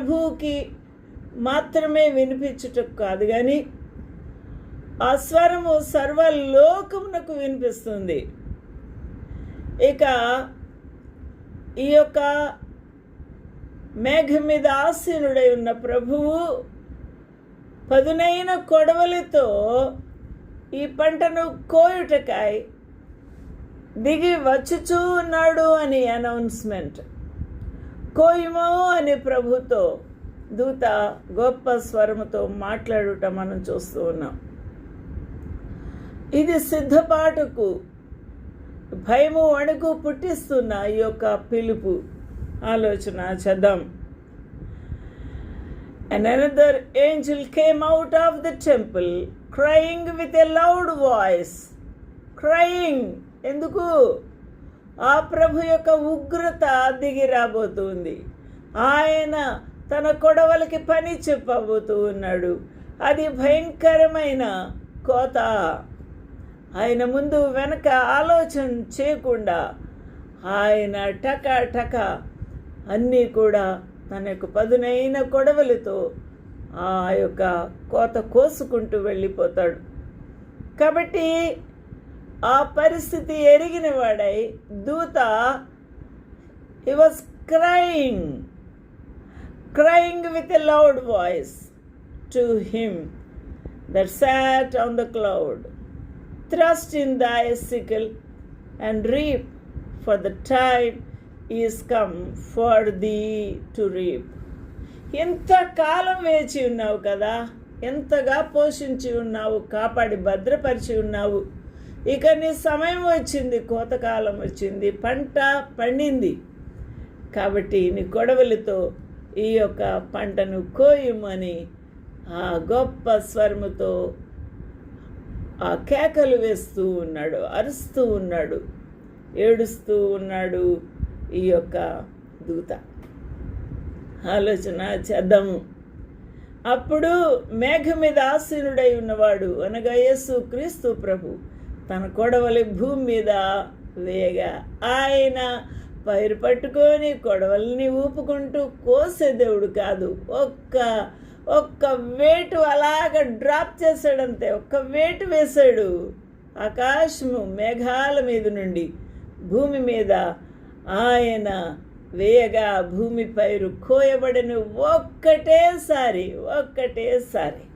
ప్రభువుకి మాత్రమే వినిపించుటకు కాదు కానీ ఆ స్వరము సర్వలోకమునకు వినిపిస్తుంది. ఇక ఈ యొక్క మేఘం మీద ఆసీనుడై ఉన్న ప్రభువు పదునైన కొడవలితో ఈ పంటను కోయుటకాయ్ దిగి వచ్చుచూ ఉన్నాడు అని అనౌన్స్మెంట్ కోయమో అని ప్రభుతో దూత గొప్ప స్వరముతో మాట్లాడుట మనం చూస్తూ ఉన్నాం ఇది సిద్ధపాటుకు భయము వణుకు పుట్టిస్తున్న ఈ యొక్క పిలుపు ఆలోచన చేద్దాం And another angel came out of the temple, crying with a loud voice. Crying. ఎందుకు ఆ ప్రభు యొక్క ఉగ్రత దిగి రాబోతుంది. ఆయన తన కొడవలకి పని చెప్పబోతూ ఉన్నాడు. అది భయంకరమైన కోత. ఆయన ముందు వెనక ఆలోచన చేయకుండా ఆయన టక టక అన్నీ కూడా తన యొక్క పదునైన కొడవలితో ఆ యొక్క కోత కోసుకుంటూ వెళ్ళిపోతాడు. కాబట్టి ఆ పరిస్థితి ఎరిగిన వాడై దూత he was crying crying with a loud voice to him that sat on the cloud thrust in thy sickle and reap, for the time is come for thee to reap. ఎంత కాలం వేచి ఉన్నావు కదా. ఎంతగా పోషించి ఉన్నావు. కాపాడి భద్రపరిచి ఉన్నావు. ఇక నీ సమయం వచ్చింది కోతకాలం వచ్చింది పంట పండింది. కాబట్టి నీ కొడవలితో ఈ యొక్క పంటను కోయమని ఆ గొప్ప స్వరముతో ఆ కేకలు వేస్తూ ఉన్నాడు అరుస్తూ ఉన్నాడు ఏడుస్తూ ఉన్నాడు ఈ యొక్క దూత. ఆలోచన చేద్దాము. అప్పుడు మేఘ మీద ఆసీనుడై ఉన్నవాడు అనగా యేసు క్రీస్తు ప్రభు. తన కొడవలి భూమి మీద వేయగా ఆయన పైరు పట్టుకొని కొడవలిని ఊపుకుంటూ కోసే దేవుడు కాదు. ఒక్క ఒక్క వేటు అలాగ డ్రాప్ చేశాడంతే. ఒక్క వేటు వేశాడు. ఆకాశము మేఘాల మీద నుండి భూమి మీద ఆయన వేయగా భూమి పైరు కోయబడిన ఒక్కటేసారి ఒక్కటేసారి